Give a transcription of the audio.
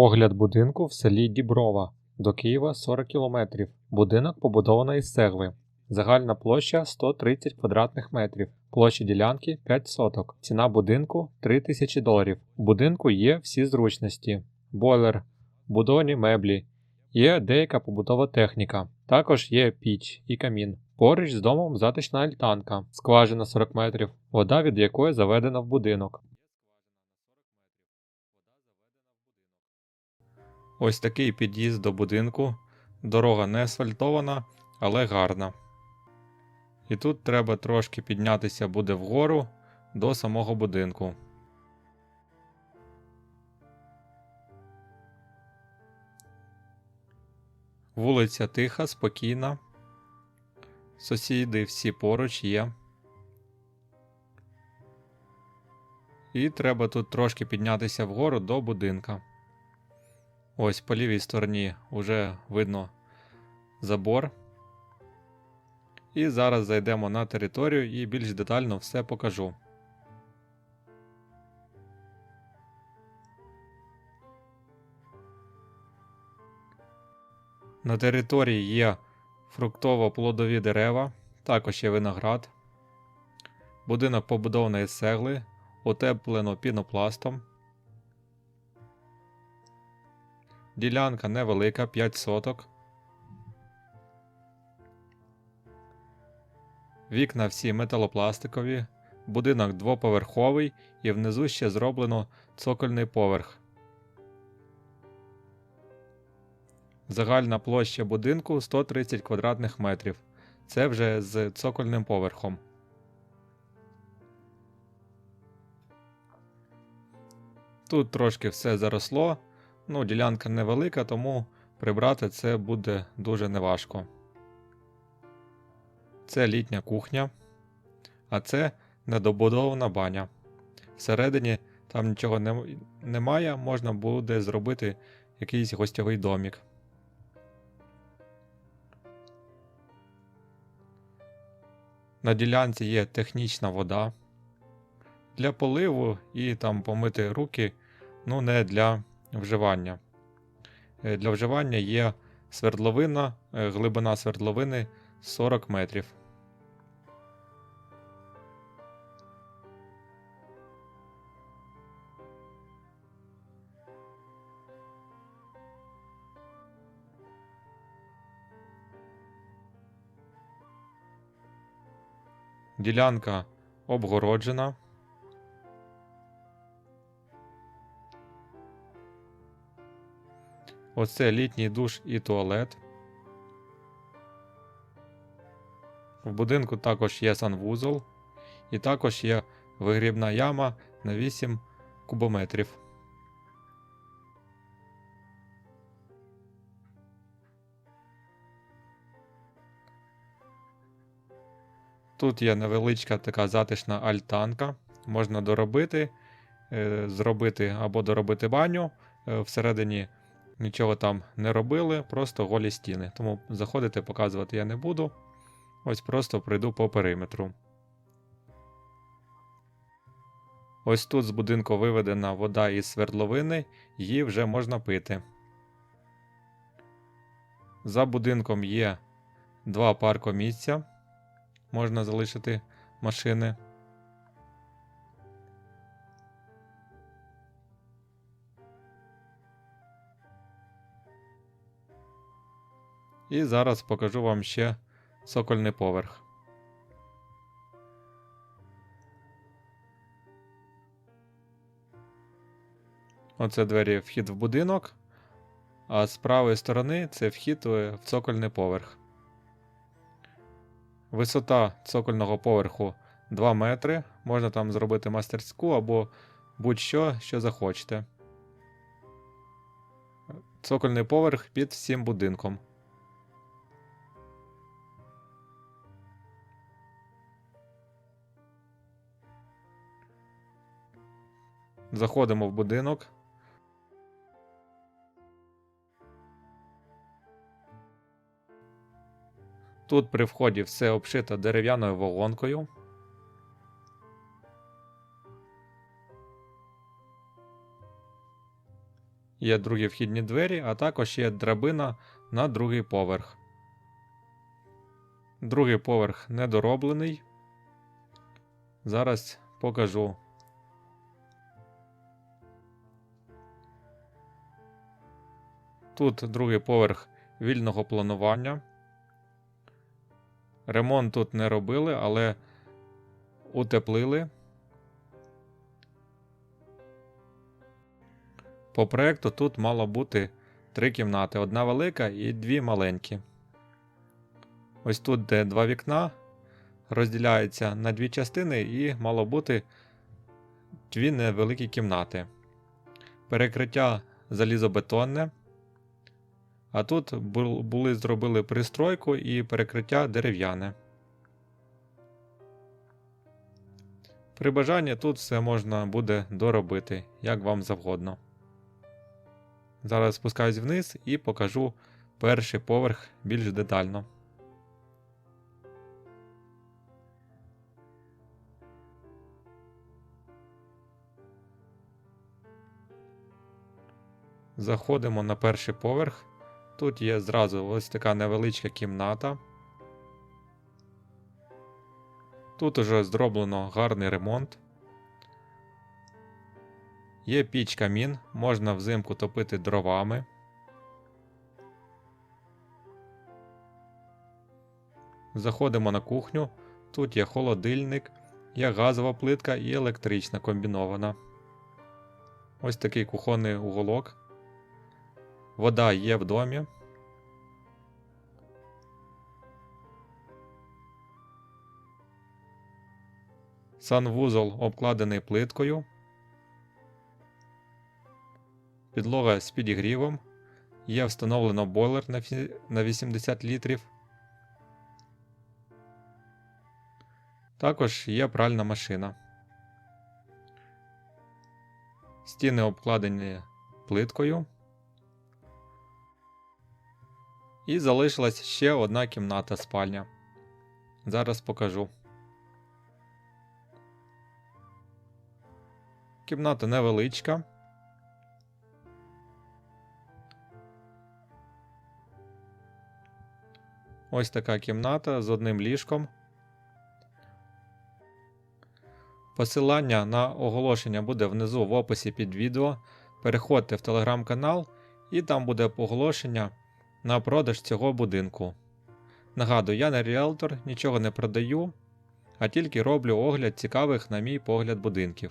Огляд будинку в селі Діброва. До Києва 40 км. Будинок побудований із цегли. Загальна площа 130 квадратних метрів. Площа ділянки 5 соток. Ціна будинку 3000 доларів. У будинку є всі зручності: бойлер, будовані меблі, є деяка побутова техніка. Також є піч і камін. Поруч з домом затишна альтанка, скважина 40 метрів, вода від якої заведена в будинок. Ось такий під'їзд до будинку. Дорога не асфальтована, але гарна. І тут треба трошки піднятися буде вгору до самого будинку. Вулиця тиха, спокійна. Сусіди всі поруч є. І треба тут трошки піднятися вгору до будинка. Ось по лівій стороні вже видно забор. І зараз зайдемо на територію і більш детально все покажу. На території є фруктово-плодові дерева, також є виноград. Будинок побудований з цегли, утеплено пінопластом. Ділянка невелика, 5 соток. Вікна всі металопластикові, будинок двоповерховий і внизу ще зроблено цокольний поверх. Загальна площа будинку 130 квадратних метрів. Це вже з цокольним поверхом. Тут трошки все заросло. Ну, ділянка невелика, тому прибрати це буде дуже неважко. Це літня кухня, а це недобудована баня. Всередині там нічого не, немає, можна буде зробити якийсь гостьовий домік. На ділянці є технічна вода для поливу і там помити руки, ну не для вживання. Е, Для вживання є свердловина, е, глибина свердловини 40 метрів. Ділянка обгороджена. Оце літній душ і туалет. В будинку також є санвузол, і також є вигрібна яма на 8 кубометрів. Тут є невеличка така затишна альтанка. Можна доробити, е, зробити або доробити баню. Е, Всередині нічого там не робили, просто голі стіни. Тому заходити, показувати я не буду. Ось просто пройду по периметру. Ось тут з будинку виведена вода із свердловини, її вже можна пити. За будинком є два паркомісця. Можна залишити машини. І зараз покажу вам ще сокольний поверх. Оце двері вхід в будинок, а з правої сторони це вхід е, в цокольний поверх. Висота цокольного поверху 2 метри. Можна там зробити мастерську або будь-що, що захочете. Цокольний поверх під всім будинком. Заходимо в будинок. Тут при вході все обшито дерев'яною вагонкою. Є другі вхідні двері, а також є драбина на другий поверх. Другий поверх недороблений. Зараз покажу. Тут другий поверх вільного планування. Ремонт тут не робили, але утеплили. По проекту тут мало бути три кімнати: одна велика і дві маленькі. Ось тут, де два вікна, розділяється на дві частини, і мало бути дві невеликі кімнати. Перекриття залізобетонне. А тут були зробили пристройку і перекриття дерев'яне. При бажанні тут все можна буде доробити, як вам завгодно. Зараз спускаюсь вниз і покажу перший поверх більш детально. Заходимо на перший поверх. Тут є зразу ось така невеличка кімната. Тут уже зроблено гарний ремонт. Є піч камін, можна взимку топити дровами. Заходимо на кухню. Тут є холодильник, є газова плитка і електрична комбінована. Ось такий кухонний уголок. Вода є в домі. Санвузол обкладений плиткою. Підлога з підігрівом. Є встановлено бойлер на 80 літрів. Також є пральна машина. Стіни обкладені плиткою. І залишилась ще одна кімната спальня. Зараз покажу. Кімната невеличка. Ось така кімната з одним ліжком. Посилання на оголошення буде внизу в описі під відео. Переходьте в телеграм-канал, і там буде оголошення на продаж цього будинку. Нагадую, я не ріелтор, нічого не продаю, а тільки роблю огляд цікавих, на мій погляд, будинків.